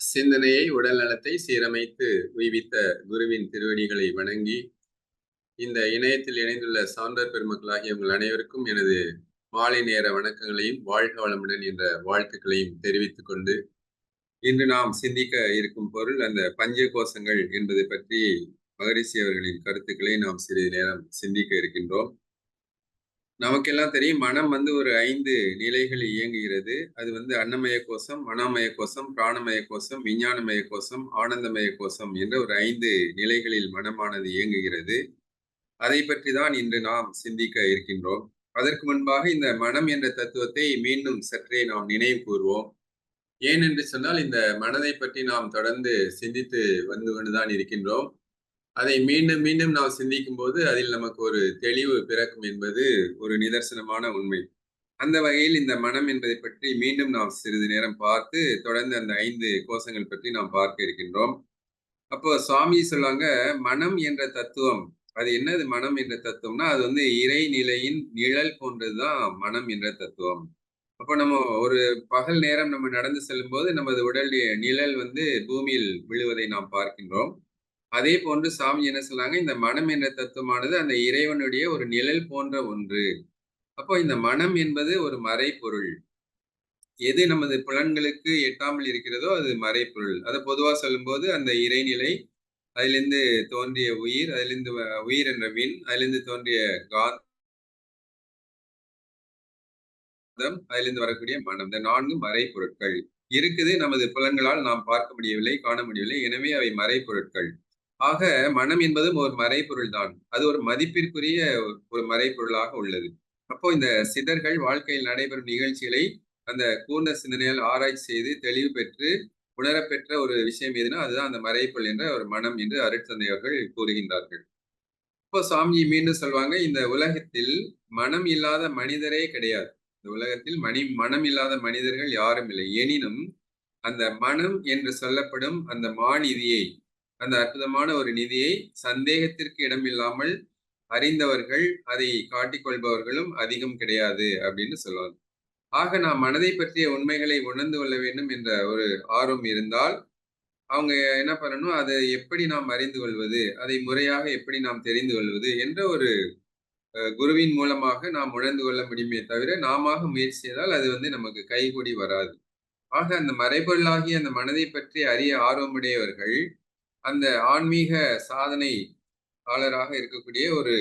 சிந்தனையை உடல் நலத்தை சீரமைத்து உய்வித்த குருவின் திருவடிகளை வணங்கி இந்த இணையத்தில் இணைந்துள்ள சான்றர் பெருமக்களாகிய உங்கள் அனைவருக்கும் எனது மாலை நேர வணக்கங்களையும் வாழ்க வளமுடன் என்ற வாழ்த்துக்களையும் தெரிவித்துக் கொண்டு இன்று நாம் சிந்திக்க இருக்கும் பொருள் அந்த பஞ்ச கோஷங்கள் என்பதை பற்றி மகரிஷி அவர்களின் கருத்துக்களை நாம் சிறிது நேரம் சிந்திக்க இருக்கின்றோம். நமக்கெல்லாம் தெரியும் மனம் வந்து ஒரு ஐந்து நிலைகள் இயங்குகிறது. அது வந்து அன்னமய கோஷம் மனோமய கோஷம் பிராணமய கோஷம் விஞ்ஞானமய கோஷம் ஆனந்தமய கோஷம் என்ற ஒரு ஐந்து நிலைகளில் மனமானது இயங்குகிறது. அதை பற்றி தான் இன்று நாம் சிந்திக்க இருக்கின்றோம். அதற்கு முன்பாக இந்த மனம் என்ற தத்துவத்தை மீண்டும் சற்றே நாம் நினைவு கூறுவோம் ஏனென்று சொன்னால் இந்த மனதை பற்றி நாம் தொடர்ந்து சிந்தித்து வந்து கொண்டுதான் இருக்கின்றோம். அதை மீண்டும் மீண்டும் நாம் சிந்திக்கும் போது அதில் நமக்கு ஒரு தெளிவு பிறக்கும் என்பது ஒரு நிதர்சனமான உண்மை. அந்த வகையில் இந்த மனம் என்பதை பற்றி மீண்டும் நாம் சிறிது நேரம் பார்த்து தொடர்ந்து அந்த ஐந்து கோஷங்கள் பற்றி நாம் பார்க்க இருக்கின்றோம். அப்போ சுவாமி சொல்லுவாங்க மனம் என்ற தத்துவம் அது என்னது மனம் என்ற தத்துவம்னா அது வந்து இறைநிலையின் நிழல் போன்றதுதான் மனம் என்ற தத்துவம். அப்போ நம்ம ஒரு பகல் நேரம் நம்ம நடந்து செல்லும் போது நமது உடலுடைய நிழல் வந்து பூமியில் விழுவதை நாம் பார்க்கின்றோம். அதே போன்று சாமி என்ன சொன்னாங்க? இந்த மனம் என்ற தத்துவமானது அந்த இறைவனுடைய ஒரு நிழல் போன்ற ஒன்று. அப்போ இந்த மனம் என்பது ஒரு மறைப்பொருள் எது நமது புலன்களுக்கு எட்டாமல் இருக்கிறதோ அது மறைப்பொருள் அதை பொதுவாக சொல்லும்போது அந்த இறைநிலை அதிலிருந்து தோன்றிய உயிர் அதிலிருந்து உயிர் என்ற மீன் அதிலிருந்து தோன்றிய காந்தம் அதிலிருந்து வரக்கூடிய மனம். இந்த நான்கு மறைப்பொருட்கள் இருக்குது நமது புலன்களால் நாம் பார்க்க முடியவில்லை காண முடியவில்லை. எனவே அவை மறைப்பொருட்கள் ஆக மனம் என்பதும் ஒரு மறைப்பொருள் தான் அது ஒரு மதிப்பிற்குரிய ஒரு மறைப்பொருளாக உள்ளது. அப்போ இந்த சிதர்கள் வாழ்க்கையில் நடைபெறும் நிகழ்ச்சிகளை அந்த கூர்ந்த சிந்தனையால் ஆராய்ச்சி செய்து தெளிவு பெற்று உணரப்பெற்ற ஒரு விஷயம் எதுனா அதுதான் அந்த மறைப்பொருள் என்ற ஒரு மனம் என்று அருட்சந்தையர்கள் கூறுகின்றார்கள். இப்போ சாமிஜி மீண்டும் சொல்வாங்க இந்த உலகத்தில் மனம் இல்லாத மனிதரே கிடையாது. இந்த உலகத்தில் மணி மனம் இல்லாத மனிதர்கள் யாரும் இல்லை. எனினும் அந்த மனம் என்று சொல்லப்படும் அந்த மாநிதியை அந்த அற்புதமான ஒரு நிதியை சந்தேகத்திற்கு இடமில்லாமல் அறிந்தவர்கள் அதை காட்டிக்கொள்பவர்களும் அதிகம் கிடையாது அப்படின்னு சொல்லுவாங்க. ஆக நாம் மனதை பற்றிய உண்மைகளை உணர்ந்து கொள்ள வேண்டும் என்ற ஒரு ஆர்வம் இருந்தால் அவங்க என்ன பண்ணணும்? அதை எப்படி நாம் அறிந்து கொள்வது? அதை முறையாக எப்படி நாம் தெரிந்து கொள்வது? என்ற ஒரு குருவின் மூலமாக நாம் உணர்ந்து கொள்ள முடியுமே தவிர நாம முயற்சி செய்தால் அது வந்து நமக்கு கைகூடி வராது. ஆக அந்த மறைபொருளாகிய அந்த மனதை பற்றி அறிய ஆர்வமுடையவர்கள் அந்த ஆன்மீக சாதனை ஆளராக இருக்கக்கூடிய ஒரு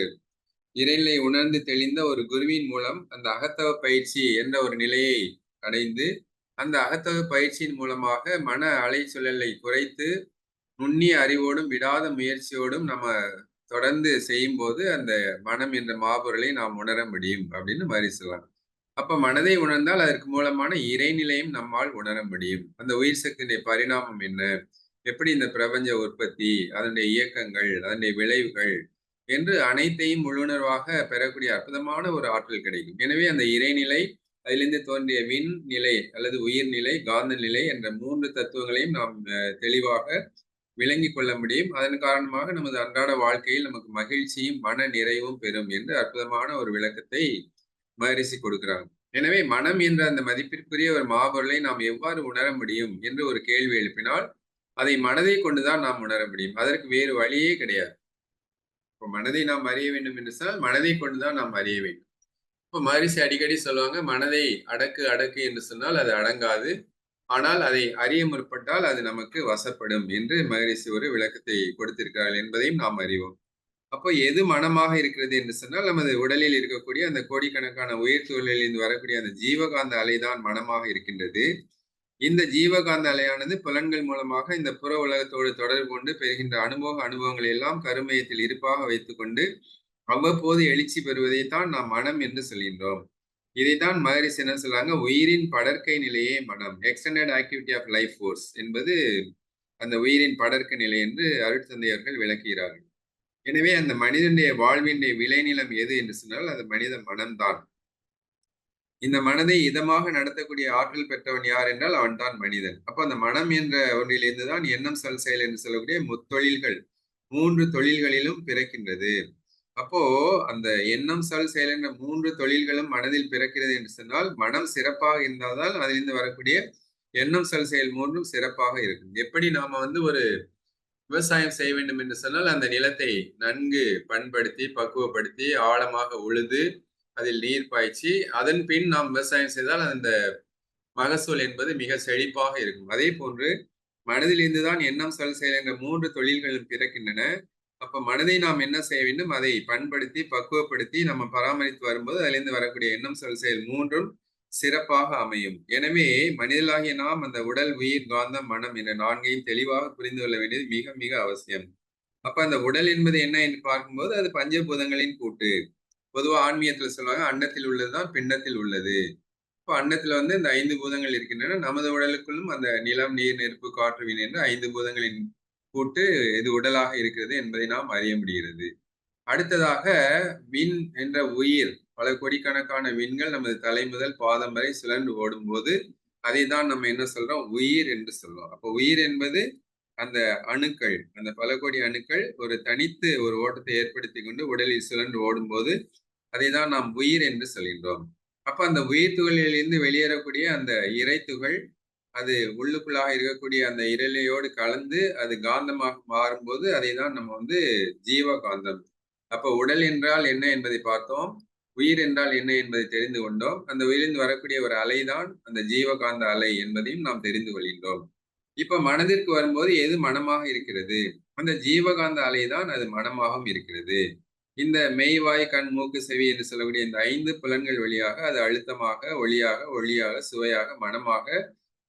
இறைநிலை உணர்ந்து தெளிந்த ஒரு குருவின் மூலம் அந்த அகத்தவ பயிற்சி என்ற ஒரு நிலையை அடைந்து அந்த அகத்தவ பயிற்சியின் மூலமாக மன அலைச்சூழலை குறைத்து நுண்ணிய அறிவோடும் விடாத முயற்சியோடும் நம்ம தொடர்ந்து செய்யும் போது அந்த மனம் என்ற மாபொருளை நாம் உணர முடியும் அப்படின்னு மாதிரி சொல்லலாம். அப்ப மனதை உணர்ந்தால் அதற்கு மூலமான இறைநிலையும் நம்மால் உணர முடியும். அந்த உயிர் சக்தியினுடைய பரிணாமம் என்ன? எப்படி இந்த பிரபஞ்ச உற்பத்தி அதனுடைய இயக்கங்கள் அதனுடைய விளைவுகள் என்று அனைத்தையும் உள்ளுணர்வாக பெறக்கூடிய அற்புதமான ஒரு ஆற்றல் கிடைக்கும். எனவே அந்த இறைநிலை அதிலிருந்து தோன்றிய விண் நிலை அல்லது உயிர்நிலை காந்த நிலை என்ற மூன்று தத்துவங்களையும் நாம் தெளிவாக விளங்கி கொள்ள முடியும். அதன் காரணமாக நமது அன்றாட வாழ்க்கையில் நமக்கு மகிழ்ச்சியும் மன நிறைவும் பெறும் என்று அற்புதமான ஒரு விளக்கத்தை மகரிசி கொடுக்கிறாங்க எனவே மனம் என்ற அந்த மதிப்பிற்குரிய ஒரு மாபொருளை நாம் எவ்வாறு உணர முடியும் என்று ஒரு கேள்வி எழுப்பினால் அதை மனதை கொண்டுதான் நாம் உணர முடியும். அதற்கு வேறு வழியே கிடையாது. இப்போ மனதை நாம் அறிய வேண்டும் என்று சொன்னால் மனதை கொண்டுதான் நாம் அறிய வேண்டும். இப்போ மகரிஷி அடிக்கடி சொல்லுவாங்க மனதை அடக்கு அடக்கு என்று சொன்னால் அது அடங்காது. ஆனால் அதை அறிய முற்பட்டால் அது நமக்கு வசப்படும் என்று மகரிஷி ஒரு விளக்கத்தை கொடுத்திருக்கிறார்கள் என்பதையும் நாம் அறிவோம். அப்போ எது மனமாக இருக்கிறது என்று சொன்னால் நமது உடலில் இருக்கக்கூடிய அந்த கோடிக்கணக்கான உயிர் சூழலில் இருந்து வரக்கூடிய அந்த ஜீவகாந்த அலைதான் மனமாக இருக்கின்றது. இந்த ஜீவகாந்த அலையானது புலன்கள் மூலமாக இந்த புற உலகத்தோடு தொடர்பு கொண்டு பெறுகின்ற அனுபவ அனுபவங்களை எல்லாம் கருமையத்தில் இருப்பாக வைத்துக்கொண்டு அவ்வப்போது எழுச்சி பெறுவதைத்தான் நாம் மனம் என்று சொல்கின்றோம். இதைத்தான் மகரிஷி என்ன சொல்றாங்க? உயிரின் படற்கை நிலையே மனம். Extended activity of life force என்பது அந்த உயிரின் படற்கை நிலை என்று அருட்தந்தையர்கள் விளக்குகிறார்கள். எனவே அந்த மனிதனுடைய வாழ்வினுடைய விளைநிலம் எது என்று சொன்னால் அது மனித மனம்தான். இந்த மனதை இதமாக நடத்தக்கூடிய ஆற்றல் பெற்றவன் யார் என்றால் அவன் தான் மனிதன். அப்ப அந்த மனம் என்ற ஒன்றிலிருந்து தான் எண்ணம் சொல் செயல் என்று சொல்லக்கூடிய முத்தொழில்கள் மூன்று தொழில்களிலும் பிறக்கின்றது. அப்போ அந்த எண்ணம் சொல் செயல் என்ற மூன்று தொழில்களும் மனதில் பிறக்கிறது என்று சொன்னால் மனம் சிறப்பாக இருந்தால்தான் அதிலிருந்து வரக்கூடிய எண்ணம் சொல் செயல் மூன்றும் சிறப்பாக இருக்கும். எப்படி நாம வந்து ஒரு விவசாயம் செய்ய வேண்டும் என்று சொன்னால் அந்த நிலத்தை நன்கு பண்படுத்தி பக்குவப்படுத்தி ஆழமாக உழுது அதில் நீர் பாய்ச்சி அதன் பின் நாம் விவசாயம் செய்தால் அந்த மகசூல் என்பது மிக செழிப்பாக இருக்கும். அதே போன்று மனதிலிருந்து தான் எண்ணம் சொல் செயல் என்ற மூன்று தொழில்களும் பிறக்கின்றன. அப்ப மனதை நாம் என்ன செய்ய வேண்டும்? அதை பண்படுத்தி பக்குவப்படுத்தி நம்ம பராமரித்து வரும்போது அதிலிருந்து வரக்கூடிய எண்ணம் சொல் செயல் மூன்றும் சிறப்பாக அமையும். எனவே மனிதர்களாகிய நாம் அந்த உடல் உயிர் காந்தம் மனம் என்ற நான்கையும் தெளிவாக புரிந்து கொள்ள வேண்டியது மிக மிக அவசியம். அப்ப அந்த உடல் என்பது என்ன என்று பார்க்கும்போது அது பஞ்சபூதங்களின் கூட்டு. பொதுவாக ஆன்மீகத்தில் சொல்லுவாங்க அண்டத்தில் உள்ளதுதான் பிண்டத்தில் உள்ளது. இப்போ அன்னத்தில் வந்து இந்த ஐந்து பூதங்கள் இருக்கின்றன நமது உடலுக்குள்ளும் அந்த நிலம் நீர் நெருப்பு காற்று வீண் என்று ஐந்து பூதங்களின் கூட்டு இது உடலாக இருக்கிறது என்பதை நாம் அறிய முடிகிறது. அடுத்ததாக விண் என்ற உயிர் பல கோடிக்கணக்கான விண்கள் நமது தலை முதல் பாதம் வரை சுழன்று ஓடும்போது அதை தான் நம்ம என்ன சொல்றோம்? உயிர் என்று சொல்றோம். அப்போ உயிர் என்பது அந்த அணுக்கள் அந்த பல கோடி அணுக்கள் ஒரு தனித்து ஒரு ஓட்டத்தை ஏற்படுத்தி கொண்டு உடலில் சுழன்று ஓடும்போது அதை தான் நாம் உயிர் என்று சொல்கின்றோம். அப்ப அந்த உயிர் துகளிலிருந்து வெளியேறக்கூடிய அந்த இறை துகள் அது உள்ளுக்குள்ளாக இருக்கக்கூடிய அந்த இரலையோடு கலந்து அது காந்தமாக மாறும்போது அதை தான் நம்ம வந்து ஜீவ காந்தம் அப்ப உடல் என்றால் என்ன என்பதை பார்த்தோம் உயிர் என்றால் என்ன என்பதை தெரிந்து கொண்டோம். அந்த உயிரிலிருந்து வரக்கூடிய ஒரு அலைதான் அந்த ஜீவகாந்த அலை என்பதையும் நாம் தெரிந்து கொள்கின்றோம். இப்ப மனதிற்கு வரும்போது எது மனமாக இருக்கிறது? அந்த ஜீவகாந்த அலை தான் அது மனமாகவும் இருக்கிறது. இந்த மெய்வாய் கண் மூக்கு செவி என்று சொல்லக்கூடிய இந்த ஐந்து புலன்கள் வழியாக அது அழுத்தமாக ஒளியாக ஒளியாக சுவையாக மனமாக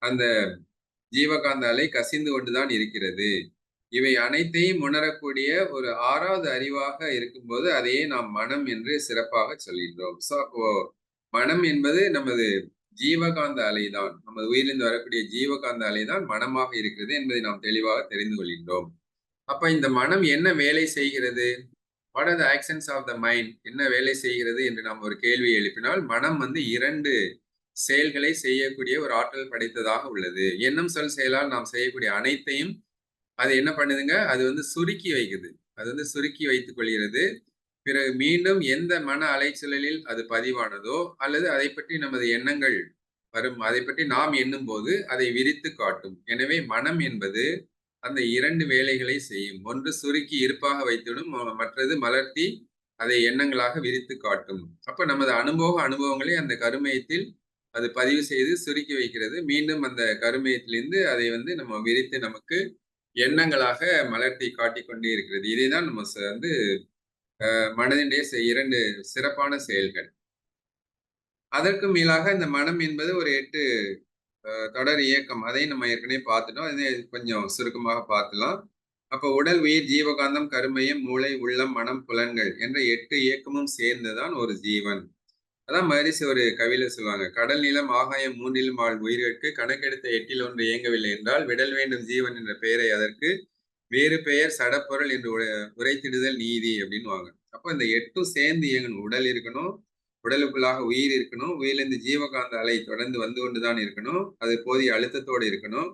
அந்த ஜீவகாந்த அலை கசிந்து கொண்டுதான் இருக்கிறது. இவை அனைத்தையும் உணரக்கூடிய ஒரு ஆறாவது அறிவாக இருக்கும்போது அதையே நாம் மனம் என்று சிறப்பாக சொல்கின்றோம். ஸோ அப்போ மனம் என்பது நமது ஜீவகாந்த அலைதான். நமது உயிரிலிருந்து வரக்கூடிய ஜீவகாந்த அலைதான் மனமாக இருக்கிறது என்பதை நாம் தெளிவாக தெரிந்து கொள்கின்றோம். அப்ப இந்த மனம் என்ன வேலை செய்கிறது? What are the actions of the mind என்ன வேலை செய்கிறது என்று நாம் ஒரு கேள்வி எழுப்பினால் மனம் வந்து இரண்டு செயல்களை செய்யக்கூடிய ஒரு ஆற்றல் படைத்ததாக உள்ளது. எண்ணம் சொல் செயலால் நாம் செய்யக்கூடிய அனைத்தையும் அது என்ன பண்ணுதுங்க? அது வந்து சுருக்கி வைக்குது. அது வந்து சுருக்கி வைத்துக் கொள்கிறது. பிறகு மீண்டும் எந்த மன அலைச்சலில் அது பதிவானதோ அல்லது அதை பற்றி நமது எண்ணங்கள் வரும் அதை பற்றி நாம் எண்ணும் போது அதை விரித்து காட்டும். எனவே மனம் என்பது அந்த இரண்டு வேலைகளை செய்யும். ஒன்று சுருக்கி இருப்பாக வைத்துவிடும் மற்றது மலர்த்தி அதை எண்ணங்களாக விரித்து காட்டும். அப்ப நமது அனுபவ அனுபவங்களை அந்த கருமையத்தில் அது பதிவு செய்து சுருக்கி வைக்கிறது. மீண்டும் அந்த கருமையத்திலிருந்து அதை வந்து நம்ம விரித்து நமக்கு எண்ணங்களாக மலர்த்தி காட்டிக்கொண்டே இருக்கிறது. இதை தான் நம்ம வந்து மனதினுடைய இரண்டு சிறப்பான செயல்கள். அதற்கு மேலாக இந்த மனம் என்பது ஒரு எட்டு தொடர் இயக்கம் அதை நம்ம ஏற்கனவே பார்த்துட்டோம். அதே கொஞ்சம் சுருக்கமாக பார்த்துலாம் அப்போ உடல் உயிர் ஜீவகாந்தம் கருமையம் மூளை உள்ளம் மனம் புலன்கள் என்ற எட்டு இயக்கமும் சேர்ந்துதான் ஒரு ஜீவன். அதான் மகரிஷி ஒரு கவியில சொல்லுவாங்க. கடல் நிலம் ஆகாயம் மூன்றிலும் ஆள் உயிர்களுக்கு கணக்கெடுத்த எட்டில் ஒன்று இயங்கவில்லை என்றால் விடல் வேண்டும் ஜீவன் என்ற பெயரை அதற்கு வேறு பெயர் சடப்பொருள் என்று உரைத்திடுதல் நீதி அப்படின்வாங்க அப்போ இந்த எட்டும் சேர்ந்து இயங்கணும். உடல் இருக்கணும் உடலுக்குள்ளாக உயிர் இருக்கணும். உயிரிலிருந்து ஜீவகாந்த அலை தொடர்ந்து வந்து கொண்டுதான் இருக்கணும். அது போதிய அழுத்தத்தோடு இருக்கணும்.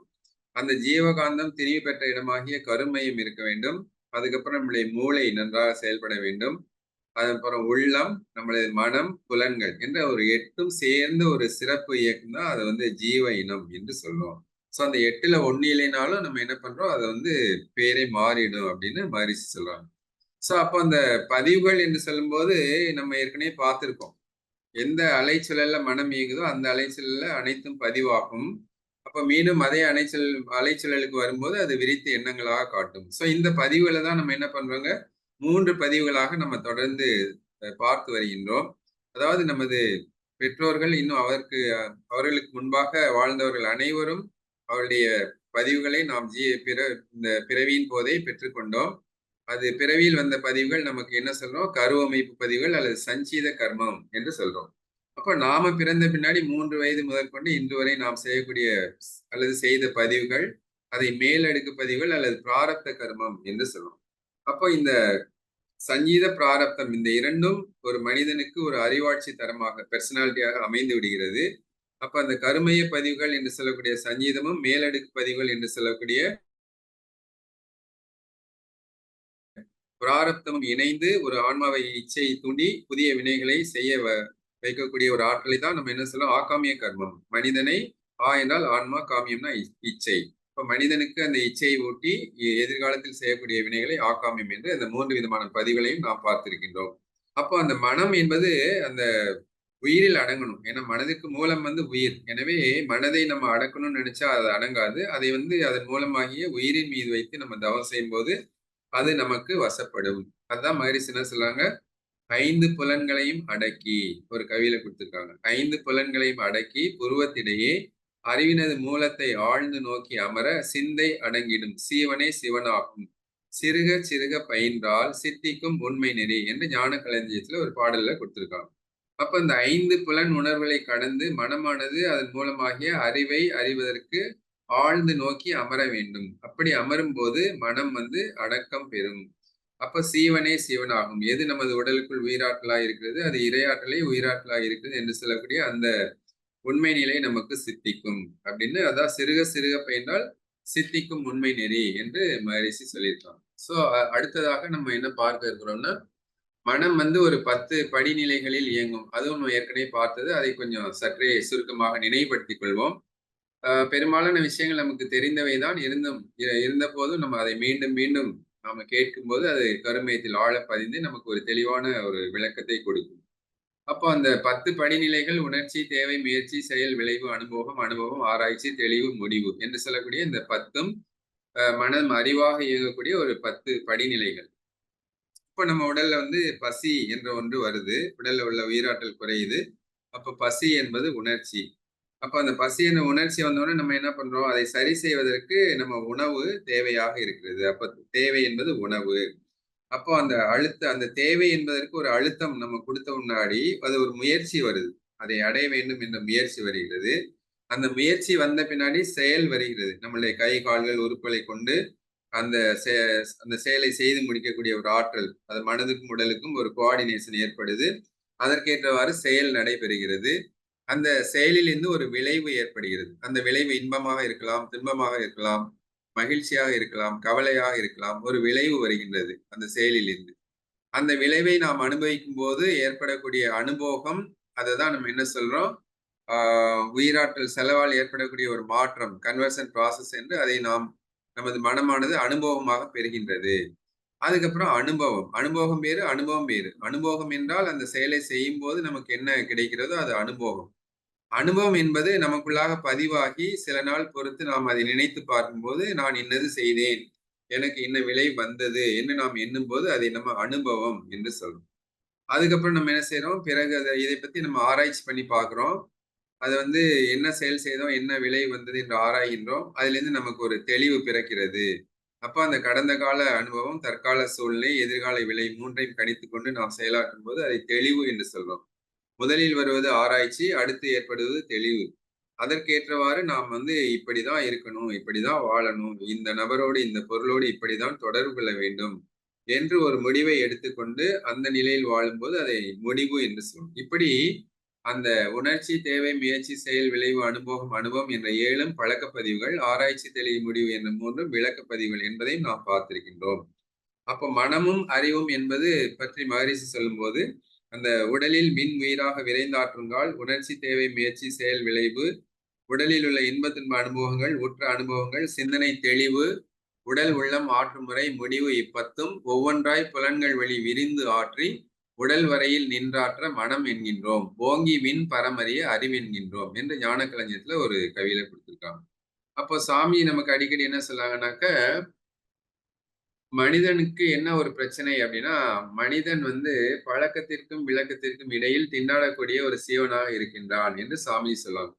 அந்த ஜீவகாந்தம் திரிவு பெற்ற இடமாகிய கருமையும் இருக்க வேண்டும். அதுக்கப்புறம் நம்முடைய மூளை நன்றாக செயல்பட வேண்டும். அதுக்கப்புறம் உள்ளம் நம்மளது மனம் புலன்கள் என்ற ஒரு எட்டும் சேர்ந்த ஒரு சிறப்பு இயக்கம் தான் அதை வந்து ஜீவ இனம் என்று சொல்லுவோம் ஸோ அந்த எட்டுல ஒன்னு இல்லைனாலும் நம்ம என்ன பண்றோம்? அதை வந்து பேரே மாறிடும் அப்படின்னு மரிசி சொல்றாங்க. ஸோ அப்போ அந்த பதிவுகள் என்று சொல்லும்போது நம்ம ஏற்கனவே பார்த்துருக்கோம். எந்த அலைச்சலில் மனம் இயங்குதோ அந்த அலைச்சலில் அனைத்தும் பதிவாகும். அப்போ மீண்டும் அதே அலைச்சல் அலைச்சலுக்கு வரும்போது அது விரித்து எண்ணங்களாக காட்டும். ஸோ இந்த பதிவுகளை தான் நம்ம என்ன பண்ணுறோங்க மூன்று பதிவுகளாக நம்ம தொடர்ந்து பார்த்து வருகின்றோம். அதாவது நமது பெற்றோர்கள் இன்னும் அவருக்கு அவர்களுக்கு முன்பாக வாழ்ந்தவர்கள் அனைவரும் அவருடைய பதிவுகளை நாம் ஜி பிற இந்த பிறவியின் போதே பெற்றுக்கொண்டோம். அது பிறவியில் வந்த பதிவுகள் நமக்கு என்ன சொல்றோம்? கருவமைப்பு பதிவுகள் அல்லது சஞ்சீத கர்மம் என்று சொல்றோம். அப்போ நாம பிறந்த பின்னாடி மூன்று வயது முதல் கொண்டு இன்று வரை நாம் செய்யக்கூடிய அல்லது செய்த பதிவுகள் அதை மேலடுக்கு பதிவுகள் அல்லது பிராரப்த கர்மம் என்று சொல்றோம். அப்போ இந்த சங்கீத பிராரப்தம் இந்த இரண்டும் ஒரு மனிதனுக்கு ஒரு அறிவாட்சி தரமாக பெர்சனாலிட்டியாக அமைந்து விடுகிறது. அப்ப அந்த கருமைய பதிவுகள் என்று சொல்லக்கூடிய சங்கீதமும் மேலடுக்கு பதிவுகள் என்று சொல்லக்கூடிய பிராரப்தமும் இணைந்து ஒரு ஆன்மாவை இச்சையை தூண்டி புதிய வினைகளை செய்ய வைக்கக்கூடிய ஒரு ஆற்றலை தான் நம்ம என்ன சொல்லலாம் ஆகாமிய கர்மம். மனிதனை ஆ என்றால் ஆன்மா காமியம்னா இச்சை. இப்ப மனிதனுக்கு அந்த இச்சையை ஊட்டி எதிர்காலத்தில் செய்யக்கூடிய வினைகளை ஆகாமியம் என்று அந்த மூன்று விதமான பதிவுகளையும் நாம் பார்த்திருக்கின்றோம். அப்போ அந்த மனம் என்பது அந்த உயிரில் அடங்கணும். ஏன்னா மனதுக்கு மூலம் வந்து உயிர். எனவே மனதை நம்ம அடக்கணும்னு நினைச்சா அது அடங்காது. அதை வந்து அதன் மூலமாகிய உயிரின் மீது வைத்து நம்ம தவம் செய்யும் போது அது நமக்கு வசப்படும். அதுதான் மகரிஷி என்ன சொல்றாங்க? ஐந்து புலன்களையும் அடக்கி ஒரு கவியில கொடுத்துருக்காங்க. ஐந்து புலன்களையும் அடக்கி புருவத்திடையே அறிவினது மூலத்தை ஆழ்ந்து நோக்கி அமர சிந்தை அடங்கிடும். சீவனே சிவனாகும். சிறுக சிறுக பயின்றால் சித்திக்கும் உண்மை நெறி என்று ஞான களஞ்சியத்துல ஒரு பாடல்ல கொடுத்திருக்காங்க. அப்ப இந்த ஐந்து புலன் உணர்வுகளை கடந்து மனமானது அதன் மூலமாகிய அறிவை அறிவதற்கு ஆழ்ந்து நோக்கி அமர வேண்டும். அப்படி அமரும் போது மனம் வந்து அடக்கம் பெறும். அப்ப சீவனே சீவனாகும். எது நமது உடலுக்குள் உயிராற்றலா இருக்கிறது அது இரையாற்றலே உயிராற்றலா இருக்குது என்று சொல்லக்கூடிய அந்த உண்மை நிலை நமக்கு சித்திக்கும். அப்படின்னு அதான் சிறுக சிறுக பயின்றால் சித்திக்கும் உண்மை நெறி என்று மகரிஷி சொல்லியிருக்காங்க. சோ அடுத்ததாக நம்ம என்ன பார்க்க இருக்கிறோம்னா மனம் வந்து ஒரு பத்து படிநிலைகளில் இயங்கும். அதுவும் நம்ம ஏற்கனவே பார்த்தது. அதை கொஞ்சம் சற்றே சுருக்கமாக நினைவுபடுத்திக் கொள்வோம். பெரும்பாலான விஷயங்கள் நமக்கு தெரிந்தவை தான் இருந்தும் இருந்த போதும் நம்ம அதை மீண்டும் மீண்டும் நாம கேட்கும்போது அது கருமையத்தில் ஆழ பதிந்து நமக்கு ஒரு தெளிவான ஒரு விளக்கத்தை கொடுக்கும். அப்போ அந்த பத்து படிநிலைகள் உணர்ச்சி தேவை முயற்சி செயல் விளைவு அனுபவம் அனுபவம் ஆராய்ச்சி தெளிவு முடிவு என்று சொல்லக்கூடிய இந்த பத்தும் மனம் அறிவாக இயங்கக்கூடிய ஒரு பத்து படிநிலைகள். இப்போ நம்ம உடல்ல வந்து பசி என்ற ஒன்று வருது. உடல்ல உள்ள உயிராற்றல் குறையுது. அப்போ பசி என்பது உணர்ச்சி. அப்போ அந்த பசி என்ற உணர்ச்சி வந்தோடனே நம்ம என்ன பண்றோம்? அதை சரி செய்வதற்கு நம்ம உணவு தேவையாக இருக்கிறது. அப்ப தேவை என்பது உணவு. அப்போ அந்த அழுத்த அந்த தேவை என்பதற்கு ஒரு அழுத்தம் நம்ம கொடுத்த முன்னாடி அது ஒரு முயற்சி வருது. அதை அடைய வேண்டும் என்ற முயற்சி வருகிறது. அந்த முயற்சி வந்த பின்னாடி செயல் வருகிறது. நம்மளுடைய கை கால்கள் உறுப்புகளை கொண்டு அந்த அந்த செயலை செய்து முடிக்கக்கூடிய ஒரு ஆற்றல் அது மனதுக்கும் உடலுக்கும் ஒரு கோஆர்டினேஷன் ஏற்படுது. அதற்கேற்றவாறு செயல் நடைபெறுகிறது. அந்த செயலிலிருந்து ஒரு விளைவு ஏற்படுகிறது. அந்த விளைவு இன்பமாக இருக்கலாம் துன்பமாக இருக்கலாம் மகிழ்ச்சியாக இருக்கலாம் கவலையாக இருக்கலாம் ஒரு விளைவு வருகின்றது அந்த செயலிலிருந்து. அந்த விளைவை நாம் அனுபவிக்கும் போது ஏற்படக்கூடிய அனுபவம் அதை தான் நம்ம என்ன சொல்றோம்? உயிராற்றல் செலவால் ஏற்படக்கூடிய ஒரு மாற்றம் கன்வர்சன் ப்ராசஸ் என்று அதை நாம் நமது மனமானது அனுபவமாக பெறுகின்றது. அதுக்கப்புறம் அனுபவம். அனுபவம் வேறு அனுபவம் வேறு. அனுபவம் என்றால் அந்த செயலை செய்யும் போது நமக்கு என்ன கிடைக்கிறதோ அது அனுபவம். அனுபவம் என்பது நமக்குள்ளாக பதிவாகி சில நாள் பொறுத்து நாம் அதை நினைத்து பார்க்கும்போது நான் இன்னது செய்தேன் எனக்கு இன்ன விலை வந்தது என்று நாம் எண்ணும் போது அதை நம்ம அனுபவம் என்று சொல்றோம். அதுக்கப்புறம் நம்ம என்ன செய்யறோம் பிறகு அதை இதை பத்தி நம்ம ஆராய்ச்சி பண்ணி பார்க்குறோம். அதை வந்து என்ன செயல் செய்தோம் என்ன விலை வந்தது என்று ஆராய்கின்றோம். அதுலேருந்து நமக்கு ஒரு தெளிவு பிறக்கிறது. அப்போ அந்த கடந்த கால அனுபவம் தற்கால சூழ்நிலை எதிர்கால விலை மூன்றையும் கணித்து கொண்டு நாம் செயலாற்றும் போது அதை தெளிவு என்று சொல்றோம். முதலில் வருவது ஆராய்ச்சி அடுத்து ஏற்படுவது தெளிவு. அதற்கேற்றவாறு நாம் வந்து இப்படிதான் இருக்கணும் இப்படிதான் வாழணும் இந்த நபரோடு இந்த பொருளோடு இப்படிதான் தொடர்பு கொள்ள வேண்டும் என்று ஒரு முடிவை எடுத்துக்கொண்டு அந்த நிலையில் வாழும்போது அதை முடிவு என்று சொல்லும் இப்படி அந்த உணர்ச்சி தேவை முயற்சி செயல் விளைவு அனுபவம் அனுபவம் என்ற ஏழும் பழக்கப்பதிவுகள் ஆராய்ச்சி தெளிவு முடிவு என்ற மூன்றும் விளக்கப்பதிவுகள் என்பதையும் நாம் பார்த்திருக்கின்றோம். அப்போ மனமும் அறிவும் என்பது பற்றி மகரிஷி சொல்லும்போது அந்த உடலில் மின் உயிராக விரைந்தாற்றுங்கால் உணர்ச்சி தேவை முயற்சி செயல் விளைவு உடலில் உள்ள இன்ப துன்ப அனுபவங்கள் உற்ற அனுபவங்கள் சிந்தனை தெளிவு உடல் உள்ளம் ஆற்றும் முறை முடிவு இப்பத்தும் ஒவ்வொன்றாய் புலன்கள் வழி விரிந்து ஆற்றி உடல் வரையில் நின்றாற்ற மனம் என்கின்றோம். ஓங்கி மின் பரமறிய அறிவென்கின்றோம் என்று ஞான கலைஞத்துல ஒரு கவியில கொடுத்திருக்காங்க. அப்போ சாமி நமக்கு அடிக்கடி என்ன சொல்லாங்கன்னாக்க மனிதனுக்கு என்ன ஒரு பிரச்சனை அப்படின்னா மனிதன் வந்து பழக்கத்திற்கும் விளக்கத்திற்கும் இடையில் திண்டாடக்கூடிய ஒரு சீவனாக இருக்கின்றான் என்று சாமி சொல்லலாம்.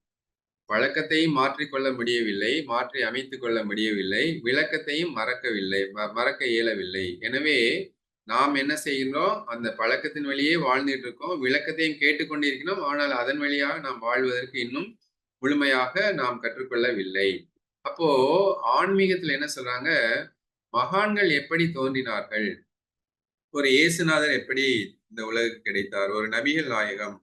பழக்கத்தையும் மாற்றிக்கொள்ள முடியவில்லை மாற்றி அமைத்துக் கொள்ள முடியவில்லை விளக்கத்தையும் மறக்கவில்லை மறக்க இயலவில்லை. எனவே நாம் என்ன செய்கின்றோம்? அந்த பழக்கத்தின் வழியே வாழ்ந்துட்டு இருக்கோம் விளக்கத்தையும் கேட்டுக்கொண்டிருக்கிறோம் ஆனால் அதன் வழியாக நாம் வாழ்வதற்கு இன்னும் முழுமையாக நாம் கற்றுக்கொள்ளவில்லை. அப்போ ஆன்மீகத்துல என்ன சொல்றாங்க? மகான்கள் எப்படி தோன்றினார்கள்? ஒரு இயேசுநாதர் எப்படி இந்த உலகுக்கு கிடைத்தார்? ஒரு நபிகள் நாயகம்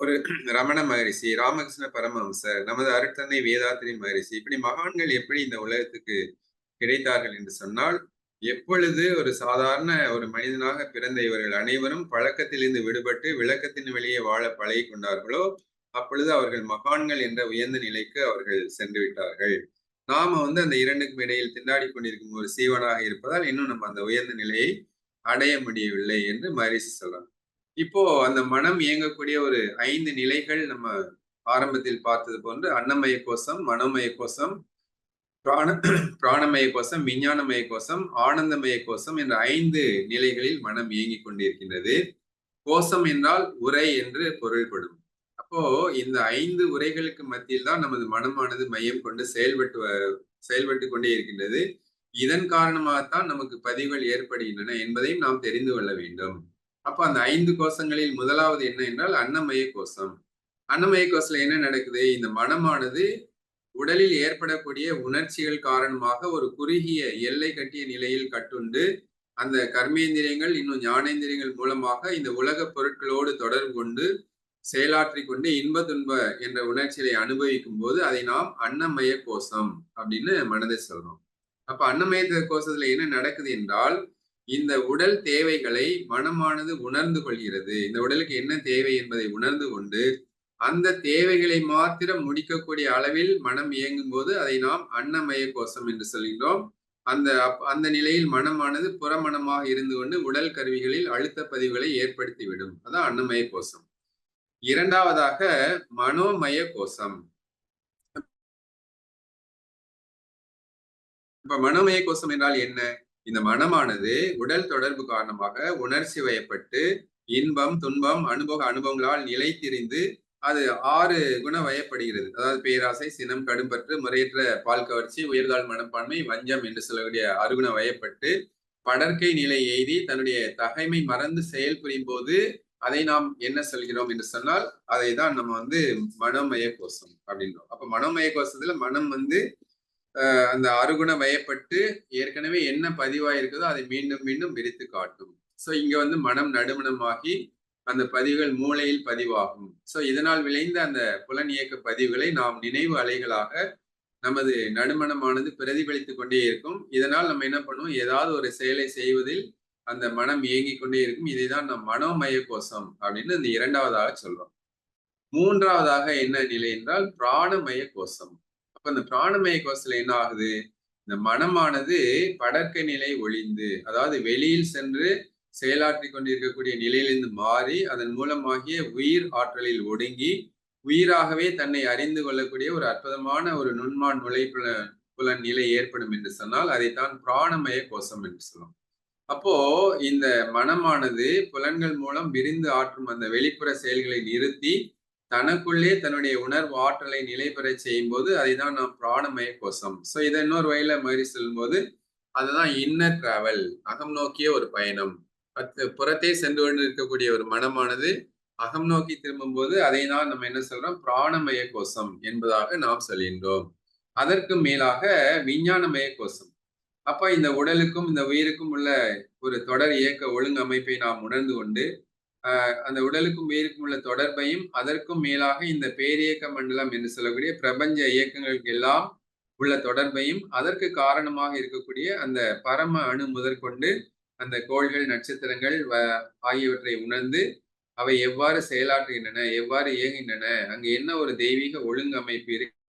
ஒரு ரமண மகரிஷி ராமகிருஷ்ண பரமஹம்சர் நமது அருட்தந்தை வேதாத்திரி மகரிஷி இப்படி மகான்கள் எப்படி இந்த உலகத்துக்கு கிடைத்தார்கள் என்று சொன்னால் எப்பொழுது ஒரு சாதாரண ஒரு மனிதனாக பிறந்த இவர்கள் அனைவரும் பழக்கத்திலிருந்து விடுபட்டு விளக்கத்தின் வெளியே வாழ பழகி கொண்டார்களோ அப்பொழுது அவர்கள் மகான்கள் என்ற உயர்ந்த நிலைக்கு அவர்கள் சென்று விட்டார்கள். நாம வந்து அந்த இரண்டுக்கும் இடையில் திண்டாடி கொண்டிருக்கும் ஒரு சீவனாக இருப்பதால் இன்னும் நம்ம அந்த உயர்ந்த நிலையை அடைய முடியவில்லை என்று மரிசி சொல்லலாம் இப்போ அந்த மனம் இயங்கக்கூடிய ஒரு ஐந்து நிலைகள் நம்ம ஆரம்பத்தில் பார்த்தது போன்று அன்னமய கோஷம் மனோமய கோஷம் பிராண பிராணமய கோஷம் விஞ்ஞானமய கோஷம் ஆனந்தமய கோஷம் என்ற ஐந்து நிலைகளில் மனம் இயங்கிக் கொண்டிருக்கின்றது. கோஷம் என்றால் உரை என்று பொருள்படும். அப்போ இந்த ஐந்து உரைகளுக்கு மத்தியில் தான் நமது மனமானது மையம் கொண்டு செயல்பட்டு செயல்பட்டு கொண்டே இருக்கின்றது. இதன் காரணமாகத்தான் நமக்கு பதிவுகள் ஏற்படுகின்றன என்பதையும் நாம் தெரிந்து கொள்ள வேண்டும். அப்ப அந்த ஐந்து கோஷங்களில் முதலாவது என்ன என்றால் அன்னமய கோஷம். அன்னமய கோஷத்துல என்ன நடக்குது? இந்த மனமானது உடலில் ஏற்படக்கூடிய உணர்ச்சிகள் காரணமாக ஒரு குறுகிய எல்லை கட்டிய நிலையில் கட்டுண்டு அந்த கர்மேந்திரியங்கள் இன்னும் ஞானேந்திரியங்கள் மூலமாக இந்த உலக பொருட்களோடு தொடர்பு கொண்டு செயலாற்றி கொண்டு இன்ப துன்ப என்ற உணர்ச்சியை அனுபவிக்கும் போது அதை நாம் அன்னமய கோஷம் அப்படின்னு மனதை சொல்றோம். அப்ப அன்னமய கோஷத்துல என்ன நடக்குது என்றால் இந்த உடல் தேவைகளை மனமானது உணர்ந்து கொள்கிறது. இந்த உடலுக்கு என்ன தேவை என்பதை உணர்ந்து கொண்டு அந்த தேவைகளை மாத்திரம் முடிக்கக்கூடிய அளவில் மனம் இயங்கும் போது அதை நாம் அன்னமய கோஷம் என்று சொல்கின்றோம். அந்த அந்த நிலையில் மனமானது புறமணமாக இருந்து கொண்டு உடல் கருவிகளில் அழுத்த பதிவுகளை ஏற்படுத்திவிடும். அதான் அன்னமய கோஷம். இரண்டாவதாக மனோமய கோஷம். இப்ப மனோமய கோஷம் என்றால் என்ன? இந்த மனமானது உடல் தொடர்பு காரணமாக உணர்ச்சி வயப்பட்டு இன்பம் துன்பம் அனுபவ அனுபவங்களால் நிலைத்திரிந்து அது ஆறு குண வயப்படுகிறது. அதாவது பேராசை சினம் கடும்பற்று முறையற்ற பால் கவர்ச்சி உயர்தாள் மனப்பான்மை வஞ்சம் என்று சொல்லக்கூடிய அருகுண வயப்பட்டு படற்கை நிலை எய்தி தன்னுடைய தகைமை மறந்து செயல் புரியும் போது அதை நாம் என்ன சொல்கிறோம் என்று சொன்னால் அதை தான் நம்ம வந்து மனோமய கோஷம் அப்படின்றோம். அப்ப மனோமய கோஷத்துல மனம் வந்து அந்த அருகுண வயப்பட்டு ஏற்கனவே என்ன பதிவாயிருக்குதோ அதை மீண்டும் மீண்டும் விரித்து காட்டும். சோ இங்க வந்து மனம் நடுமணமாகி அந்த பதிவுகள் மூளையில் பதிவாகும். சோ இதனால் விளைந்த அந்த புலனியக்க பதிவுகளை நாம் நினைவு அலைகளாக நமது நடுமணமானது பிரதிபலித்து கொண்டே இருக்கும். இதனால் நம்ம என்ன பண்ணுவோம்? ஏதாவது ஒரு செயலை செய்வதில் அந்த மனம் இயங்கிக் கொண்டே இருக்கும். இதை தான் நம் மனோமய கோஷம் அப்படின்னு இந்த இரண்டாவதாக சொல்றோம். மூன்றாவதாக என்ன நிலை என்றால் பிராணமய கோஷம் அப்ப இந்த பிராணமய கோஷத்துல என்ன ஆகுது? இந்த மனமானது படற்க நிலை ஒளிந்து அதாவது வெளியில் சென்று செயலாற்றி கொண்டிருக்கக்கூடிய நிலையிலிருந்து மாறி அதன் மூலமாகிய உயிர் ஆற்றலில் ஒடுங்கி உயிராகவே தன்னை அறிந்து கொள்ளக்கூடிய ஒரு அற்புதமான ஒரு நுண்மான் நுழைப்புல புலன் நிலை ஏற்படும் என்று சொன்னால் அதைத்தான் பிராணமய கோஷம் என்று சொல்லும் அப்போ இந்த மனமானது புலன்கள் மூலம் விரிந்து ஆற்றும் அந்த வெளிப்புற செயல்களை நிறுத்தி தனக்குள்ளே தன்னுடைய உணர்வு ஆற்றலை நிலை பெற செய்யும் போது அதை தான் நாம் பிராணமய கோஷம் ஸோ இதை இன்னொரு வகையில மாதிரி சொல்லும் போது அதுதான் இன்னர் டிராவல் அகம் நோக்கிய ஒரு பயணம். புறத்தே சென்று கொண்டு இருக்கக்கூடிய ஒரு மனமானது அகம் நோக்கி திரும்பும் போது அதை தான் நம்ம என்ன சொல்றோம்? பிராணமய கோஷம் என்பதாக நாம் சொல்கின்றோம். அதற்கு மேலாக விஞ்ஞானமய கோஷம் அப்ப இந்த உடலுக்கும் இந்த உயிருக்கும் உள்ள ஒரு தொடர் இயக்க ஒழுங்கமைப்பை நாம் உணர்ந்து கொண்டு அந்த உடலுக்கும் உயிருக்கும் உள்ள தொடர்பையும் அதற்கும் மேலாக இந்த பேரியக்க மண்டலம் என்று சொல்லக்கூடிய பிரபஞ்ச இயக்கங்களுக்கு எல்லாம் உள்ள தொடர்பையும் அதற்கு காரணமாக இருக்கக்கூடிய அந்த பரம அணு முதற்கொண்டு அந்த கோள்கள் நட்சத்திரங்கள் ஆகியவற்றை உணர்ந்து அவை எவ்வாறு செயலாற்றுகின்றன எவ்வாறு இயங்குகின்றன அங்கு என்ன ஒரு தெய்வீக ஒழுங்கமைப்பு இருக்கு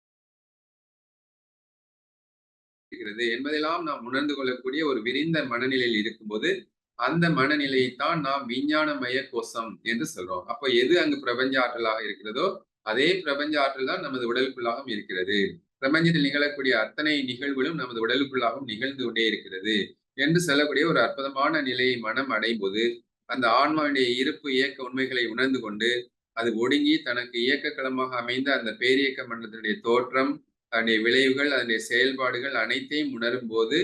இருக்கிறது என்பதெல்லாம் நாம் உணர்ந்து கொள்ளக்கூடிய ஒரு விரிந்த மனநிலையில் இருக்கும்போது அந்த மனநிலையைத்தான் நாம் விஞ்ஞானமய கோஷம் என்று சொல்றோம். அப்போ எது அங்கு பிரபஞ்ச ஆற்றலாக இருக்கிறதோ அதே பிரபஞ்ச ஆற்றல் தான் நமது உடலுக்குள்ளாகவும் இருக்கிறது. பிரபஞ்சத்தில் நிகழக்கூடிய அத்தனை நிகழ்வுகளும் நமது உடலுக்குள்ளாகவும் நிகழ்ந்து கொண்டே இருக்கிறது என்று சொல்லக்கூடிய ஒரு அற்புதமான நிலையை மனம் அடையும் போது அந்த ஆன்மாவுடைய இருப்பு இயக்க உண்மைகளை உணர்ந்து கொண்டு அது ஒடுங்கி தனக்கு இயக்க களமாக அமைந்த அந்த பேரியக்க மண்டலத்தினுடைய தோற்றம் அதனுடைய விளைவுகள் அதனுடைய செயல்பாடுகள் அனைத்தையும் உணரும் போது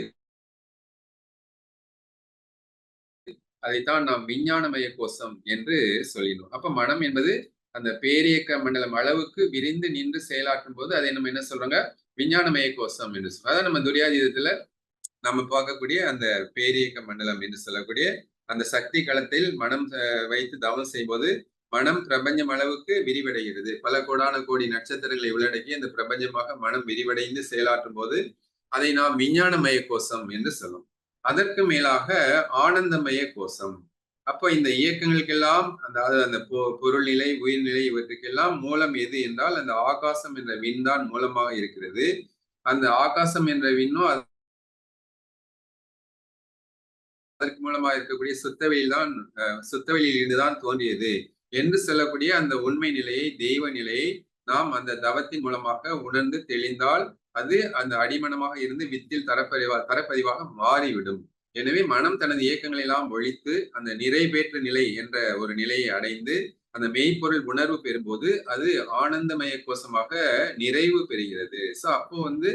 அதைத்தான் நாம் விஞ்ஞானமய கோஷம் என்று சொல்லினோம். அப்ப மனம் என்பது அந்த பேரியக்க மண்டலம் அளவுக்கு விரிந்து நின்று செயலாற்றும் போது அதை நம்ம என்ன சொல்றாங்க? விஞ்ஞானமய கோஷம் என்று சொல்றோம். அதான் நம்ம துரியாதீதத்துல நம்ம பார்க்கக்கூடிய அந்த பேரியக்க மண்டலம் என்று சொல்லக்கூடிய அந்த சக்தி களத்தில் மனம் வைத்து தவம் செய்யும்போது மனம் பிரபஞ்சம் அளவுக்கு விரிவடைகிறது. பல கோடான கோடி நட்சத்திரங்களை உள்ளடக்கி அந்த பிரபஞ்சமாக மனம் விரிவடைந்து செயலாற்றும் போது அதை நாம் விஞ்ஞானமய கோஷம் என்று சொல்லும். அதற்கு மேலாக ஆனந்தமய கோஷம். அப்போ இந்த இயக்கங்களுக்கெல்லாம் அதாவது அந்த பொ பொருள்நிலை உயிர்நிலை இவற்றுக்கெல்லாம் மூலம் எது என்றால் அந்த ஆகாசம் என்ற விண் தான் மூலமாக இருக்கிறது. அந்த ஆகாசம் என்ற விண்ணும் அதற்கு மூலமாக இருக்கக்கூடிய சுத்தவெளியில் தான் சுத்தவெளியில் இருந்துதான் தோன்றியது. என்று சொல்லக்கூடிய அந்த உண்மை நிலையை தெய்வ நிலையை நாம் அந்த தவத்தின் மூலமாக உணர்ந்து தெளிந்தால் அது அந்த அடிமனமாக இருந்து வித்தில் தரப்பதிவா தரப்பதிவாக மாறிவிடும். எனவே மனம் தனது இயக்கங்களை எல்லாம் ஒழித்து அந்த நிறைவேற்று நிலை என்ற ஒரு நிலையை அடைந்து அந்த மெய்ப்பொருள் உணர்வு பெறும்போது அது ஆனந்தமய கோஷமாக நிறைவு பெறுகிறது. சோ அப்போ வந்து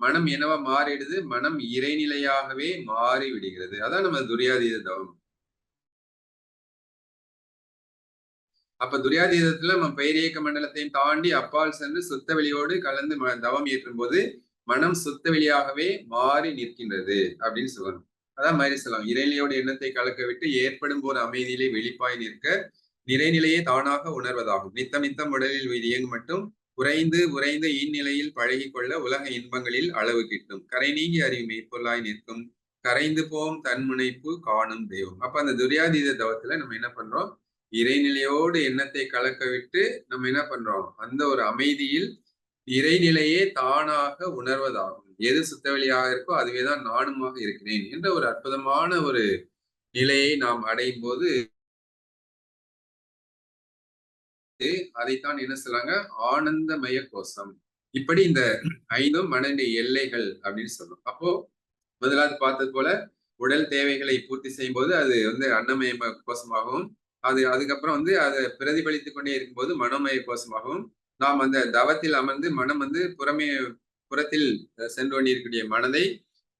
மனம் என்னவா மாறிடுது? மனம் இறைநிலையாகவே மாறி விடுகிறது அதான் நம்ம துரியாதீத தவம். அப்ப துரியாதீதத்துல நம்ம பெயரியக்க மண்டலத்தையும் தாண்டி அப்பால் சென்று சுத்த வெளியோடு கலந்து தவம் ஏற்றும் போது மனம் சுத்த வெளியாகவே மாறி நிற்கின்றது அப்படின்னு சொல்லணும். அதான் மாதிரி சொல்லலாம். இறைநிலையோட எண்ணத்தை கலக்க விட்டு ஏற்படும் போது அமைதியிலே வெளிப்பாய் நிற்க நிறைநிலையே தானாக உணர்வதாகும். நித்தம் நித்தம் உடலில் இயங்கு மட்டும் குறைந்து உறைந்து இந்நிலையில் பழகி கொள்ள உலக இன்பங்களில் அளவு கிட்டும். கரை நீங்கி அறிவு மெய்ப்பொருளாய் நிற்கும். கரைந்து போம் தன்முனைப்பு காணும் தெய்வம். அப்ப அந்த துரியாதீத தவத்துல நம்ம என்ன பண்றோம்? இறைநிலையோடு எண்ணத்தை கலக்க விட்டு நம்ம என்ன பண்றோம்? அந்த ஒரு அமைதியில் இறைநிலையே தானாக உணர்வதாகும். எது சுத்தவெளியாக இருக்கோ அதுவேதான் நானுமாக இருக்கிறேன் என்ற ஒரு அற்புதமான ஒரு நிலையை நாம் அடையும் போது அதைத்தான் என்ன சொல்றாங்க? ஆனந்தமய கோஷம். இப்படி இந்த ஐந்தும் மனநிலை எல்லைகள் அப்படின்னு சொல்றோம். அப்போ முதலாவது பார்த்தது போல உடல் தேவைகளை பூர்த்தி செய்யும் போது அது வந்து அன்னமய கோஷமாகவும் அது அதுக்கப்புறம் வந்து அதை பிரதிபலித்து கொண்டே இருக்கும்போது மனோமய கோஷமாகவும் நாம் அந்த தவத்தில் அமர்ந்து மனம் வந்து புறமே புறத்தில் சென்று கொண்டிருக்கக்கூடிய மனதை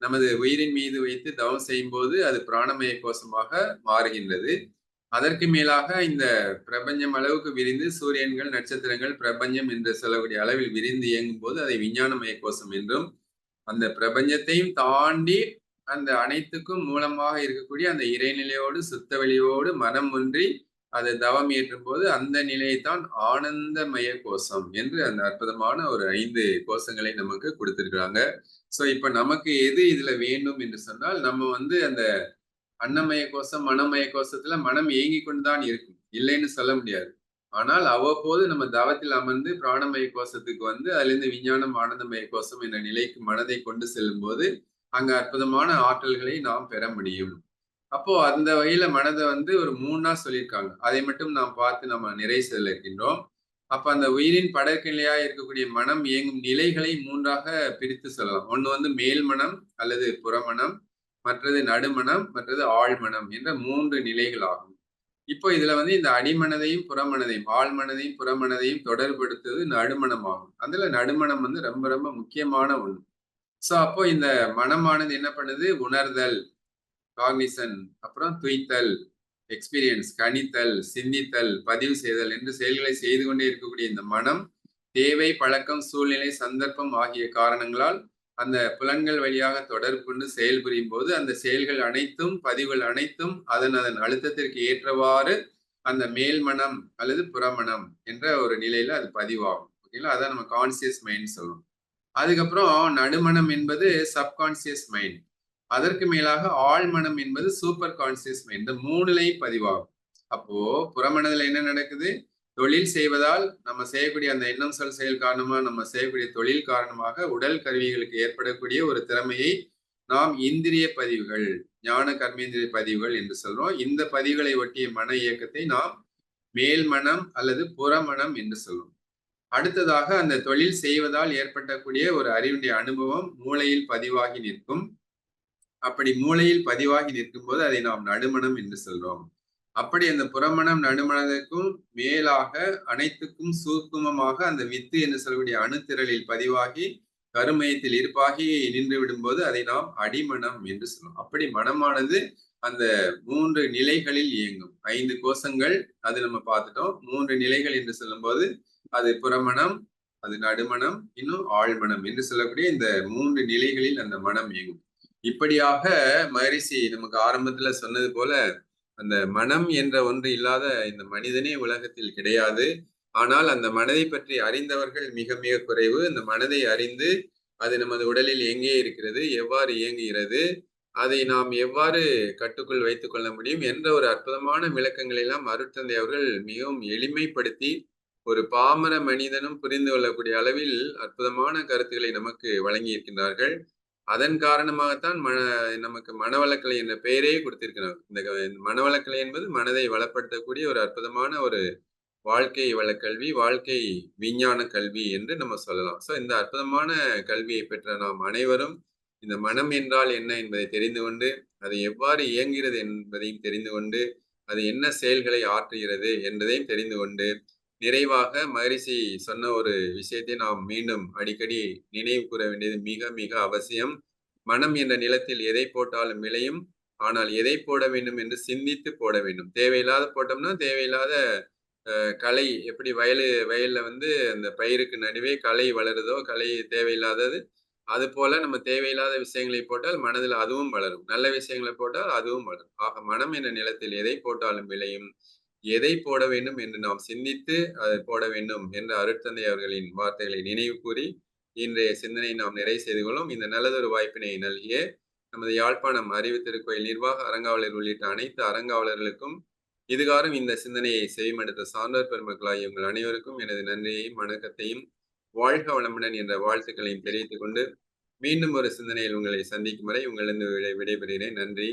நமது உயிரின் மீது வைத்து தவம் செய்யும் போது அது பிராணமய கோஷமாக மாறுகின்றது. அதற்கு மேலாக இந்த பிரபஞ்சம் அளவுக்கு விரிந்து சூரியன்கள் நட்சத்திரங்கள் பிரபஞ்சம் என்று சொல்லக்கூடிய அளவில் விரிந்து இயங்கும் போது அதை விஞ்ஞானமய கோஷம் என்றும் அந்த பிரபஞ்சத்தையும் தாண்டி அந்த அனைத்துக்கும் மூலமாக இருக்கக்கூடிய அந்த இறைநிலையோடு சுத்த வெளியோடு மனம் ஒன்றி அதை தவம் ஏற்றும் போது அந்த நிலையைத்தான் ஆனந்தமய கோஷம் என்று அந்த அற்புதமான ஒரு ஐந்து கோஷங்களை நமக்கு கொடுத்திருக்கிறாங்க. சோ இப்ப நமக்கு எது இதுல வேண்டும் என்று சொன்னால் நம்ம வந்து அந்த அன்னமய கோஷம் மனமய கோஷத்துல மனம் ஏங்கி கொண்டுதான் இருக்கும். இல்லைன்னு சொல்ல முடியாது. ஆனால் அவ்வப்போது நம்ம தவத்தில் அமர்ந்து பிராணமய கோஷத்துக்கு வந்து அதுலேருந்து விஞ்ஞானம் ஆனந்தமய கோஷம் என்ற நிலைக்கு மனதை கொண்டு செல்லும் போது அங்க அற்புதமான ஆற்றல்களை நாம் பெற முடியும். அப்போ அந்த வகையில மனதை வந்து ஒரு மூணா சொல்லியிருக்காங்க. அதை மட்டும் நாம் பார்த்து நம்ம நிறை செல்ல இருக்கின்றோம் அப்ப அந்த உயிரின் படற்கு இருக்கக்கூடிய மனம் இயங்கும் நிலைகளை மூன்றாக பிரித்து சொல்லலாம். ஒன்று வந்து மேல் மனம் அல்லது புறமணம் மற்றது நடுமணம் மற்றது ஆழ்மனம் என்ற மூன்று நிலைகள் ஆகும் இப்போ இதுல வந்து இந்த அடிமனதையும் புறமனதையும் ஆழ்மனதையும் புறமனதையும் தொடர்படுத்துவது நடுமணம் ஆகும் அதுல நடுமணம் வந்து ரொம்ப ரொம்ப முக்கியமான ஒன்று ஸோ அப்போ இந்த மனமானது என்ன பண்ணுது? உணர்தல் காக்னிசன் அப்புறம் துய்த்தல் எக்ஸ்பீரியன்ஸ் கணித்தல் சிந்தித்தல் பதிவு செய்தல் என்று செயல்களை செய்து கொண்டே இருக்கக்கூடிய இந்த மனம் தேவை பழக்கம் சூழ்நிலை சந்தர்ப்பம் ஆகிய காரணங்களால் அந்த புலன்கள் வழியாக தொடர்பு கொண்டு செயல்புரியும் போது அந்த செயல்கள் அனைத்தும் பதிவுகள் அனைத்தும் அதன் அதன் அழுத்தத்திற்கு ஏற்றவாறு அந்த மேல்மனம் அல்லது புறமணம் என்ற ஒரு நிலையில அது பதிவாகும். ஓகேங்களா? அதான் நம்ம கான்சியஸ் மைண்ட் சொல்லுவோம் அதுக்கப்புறம் நடுமணம் என்பது சப்கான்சியஸ் மைண்ட் அதற்கு மேலாக ஆழ்மனம் என்பது சூப்பர் கான்சியஸ் மைண்ட் இந்த மூணுலையும் பதிவாகும். அப்போ புறமனதுல என்ன நடக்குது? தொழில் செய்வதால் நம்ம செய்யக்கூடிய அந்த எண்ணம் சொல் செயல் காரணமாக நம்ம செய்யக்கூடிய தொழில் காரணமாக உடல் கருவிகளுக்கு ஏற்படக்கூடிய ஒரு திறமையை நாம் இந்திரிய பதிவுகள் ஞான கர்மேந்திரிய பதிவுகள் என்று சொல்றோம். இந்த பதிவுகளை ஒட்டிய மன இயக்கத்தை நாம் மேல் மனம் அல்லது புறமணம் என்று சொல்றோம். அடுத்ததாக அந்த தொழில் செய்வதால் ஏற்பட்டக்கூடிய ஒரு அறிவுடைய அனுபவம் மூளையில் பதிவாகி நிற்கும். அப்படி மூளையில் பதிவாகி நிற்கும் போது அதை நாம் நடுமணம் என்று சொல்றோம். அப்படி அந்த புறமணம் நடுமணத்திற்கும் மேலாக அனைத்துக்கும் சூக்குமமாக அந்த வித்து என்று சொல்லக்கூடிய அணுத்திரளில் பதிவாகி கருமயத்தில் இருப்பாகி நின்று விடும்போது அதை நாம் அடிமணம் என்று சொல்லுவோம் அப்படி மனமானது அந்த மூன்று நிலைகளில் இயங்கும். ஐந்து கோஷங்கள் அது நம்ம பார்த்துட்டோம். மூன்று நிலைகள் என்று சொல்லும்போது அது புறமணம் அது நடுமணம் இன்னும் ஆழ்மணம் என்று சொல்லக்கூடிய இந்த மூன்று நிலைகளில் அந்த மனம் இயங்கும். இப்படியாக மகரிஷி நமக்கு ஆரம்பத்துல சொன்னது போல அந்த மனம் என்ற ஒன்று இல்லாத இந்த மனிதனே உலகத்தில் கிடையாது. ஆனால் அந்த மனதை பற்றி அறிந்தவர்கள் மிக மிக குறைவு. இந்த மனதை அறிந்து அது நமது உடலில் எங்கே இருக்கிறது எவ்வாறு இயங்குகிறது அதை நாம் எவ்வாறு கட்டுக்குள் வைத்துக் கொள்ள முடியும் என்ற ஒரு அற்புதமான விளக்கங்களை எல்லாம் அருட்தந்தை அவர்கள் மிகவும் எளிமைப்படுத்தி ஒரு பாமர மனிதனும் புரிந்து கொள்ளக்கூடிய அளவில் அற்புதமான கருத்துக்களை நமக்கு வழங்கி இருக்கின்றார்கள் அதன் காரணமாகத்தான் மன நமக்கு மனவளக்கலை என்ற பெயரே கொடுத்திருக்கிறார். இந்த மனவளக்கலை என்பது மனதை வளப்படுத்தக்கூடிய ஒரு அற்புதமான ஒரு வாழ்க்கை வளக்கல்வி வாழ்க்கை விஞ்ஞான கல்வி என்று நம்ம சொல்லலாம். ஸோ இந்த அற்புதமான கல்வியை பெற்ற நாம் அனைவரும் இந்த மனம் என்றால் என்ன என்பதை தெரிந்து கொண்டு அது எவ்வாறு இயங்குகிறது என்பதையும் தெரிந்து கொண்டு அது என்ன செயல்களை ஆற்றுகிறது என்பதையும் தெரிந்து கொண்டு நிறைவாக மகரிஷி சொன்ன ஒரு விஷயத்தை நாம் மீண்டும் அடிக்கடி நினைவு கூற வேண்டியது மிக மிக அவசியம். மனம் என்ற நிலத்தில் எதை போட்டாலும் விளையும். ஆனால் எதை போட வேண்டும் என்று சிந்தித்து போட வேண்டும். தேவையில்லாத போட்டோம்னா தேவையில்லாத அஹ், களை எப்படி வயலு வயல்ல வந்து அந்த பயிருக்கு நடுவே களை வளருதோ களை தேவையில்லாதது அது போல நம்ம தேவையில்லாத விஷயங்களை போட்டால் மனதில் அதுவும் வளரும். நல்ல விஷயங்களை போட்டால் அதுவும் வளரும். ஆக மனம் என்ற நிலத்தில் எதை போட்டாலும் விளையும். எதை போட வேண்டும் என்று நாம் சிந்தித்து அதை போட வேண்டும் என்ற அருட்தந்தை அவர்களின் வார்த்தைகளை நினைவு கூறி இன்றைய சிந்தனை நாம் நிறைவு செய்து கொள்ளும் இந்த நல்லதொரு வாய்ப்பினை நல்கிய நமது யாழ்ப்பாணம் அறிவு திருக்கோயில் நிர்வாக அறங்காவலர் உள்ளிட்ட அனைத்து அறங்காவலர்களுக்கும் இதுகாரும் இந்த சிந்தனையை செய்யமெடுத்த சான்றோர் பெருமக்களாகிய உங்கள் அனைவருக்கும் எனது நன்றியையும் வணக்கத்தையும் வாழ்க வளமுடன் என்ற வாழ்த்துக்களையும் தெரிவித்துக் கொண்டு மீண்டும் ஒரு சிந்தனையில் உங்களை சந்திக்கும் வரை உங்களிடம் விடை விடைபெறுகிறேன். நன்றி.